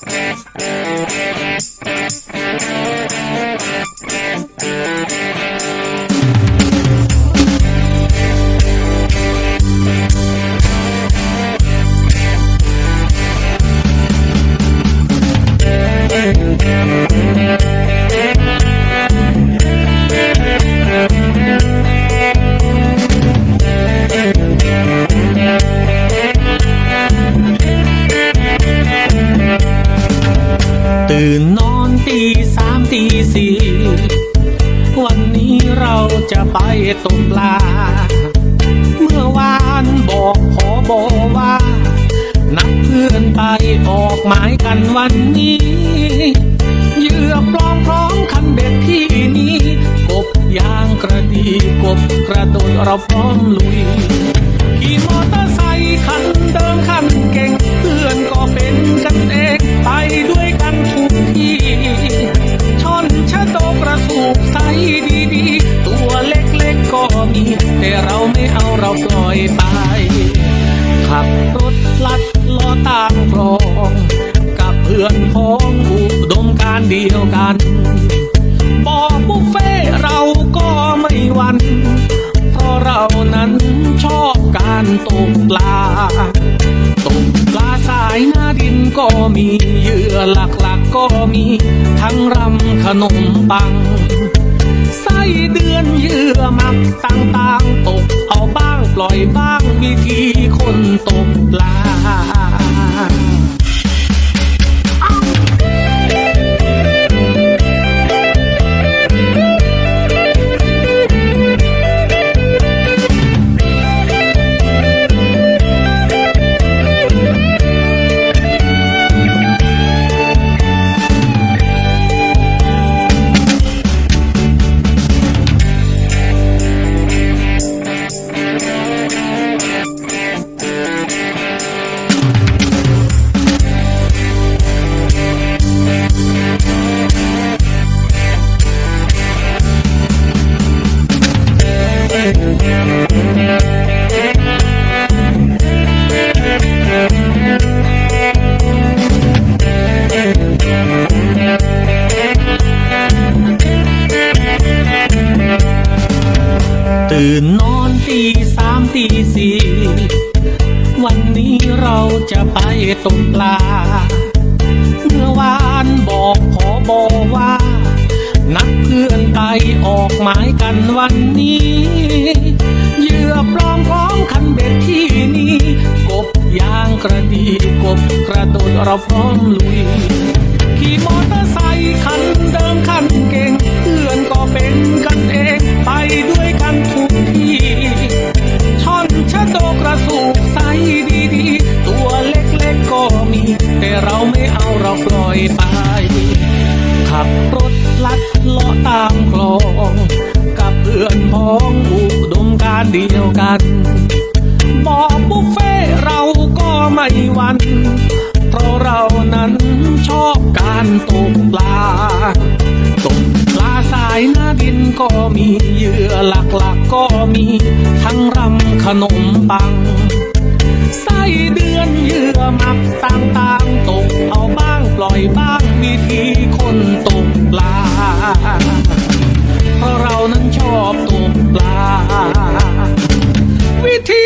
ตื่ เราจะไปตกปลา เมื่อวานบอกขอบอว่า นัดเพื่อนไปออกหมายกันวันนี้เหยื่อปลอมพร้อมคันเบ็ดที่นี้ กบยางกระดีกบกระโดดเราพร้อมลุย เราปล่อยไป ขับรถลัดล้อตามคลอง กับเพื่อนพ้องอุดมการเดียวกัน บอกบุฟเฟ่เราก็ไม่วัน เพราะเรานั้นชอบการตกปลาตกปลาสายหน้าดินก็มีเหยื่อหลักๆก็มี ทั้งรำขนมปัง ไส้เดือนเยื่อหมักต่างๆตกเอาบ้างปล่อยบ้างวิธีคนตกปลา ตื่นนอนตีสามตีสี่วันนี้เราจะไปตกปลา เมื่อวานบอกพอบอกว่า นัดเพื่อนไปออกหมายกันวันนี้เหยื่อปลอมพร้อมคันเบ็ดที่นี้กบยางกระดีกบกระโดดเราพร้อมลุย ขี่มอเตอร์ไซค์คันเดิมคันเก่ง เพื่อนก็เป็นกัน ขับรถลัดเลาะตามคลอง กับเพื่อนพ้องอุดมการเดียวกัน บอกบุฟเฟ่เราก็ไม่วัน เพราะเรานั้นชอบการตกปลาตกปลาสายหน้าดินก็มีเหยื่อหลักๆกก็มี ทั้งรำขนมปังไส้เดือนเหยื่อหมักต่างๆตกเผาบ้างปล่อยบ้าง ธีคนตกปลา เพราะเรานั้นชอบตกปลา วิธี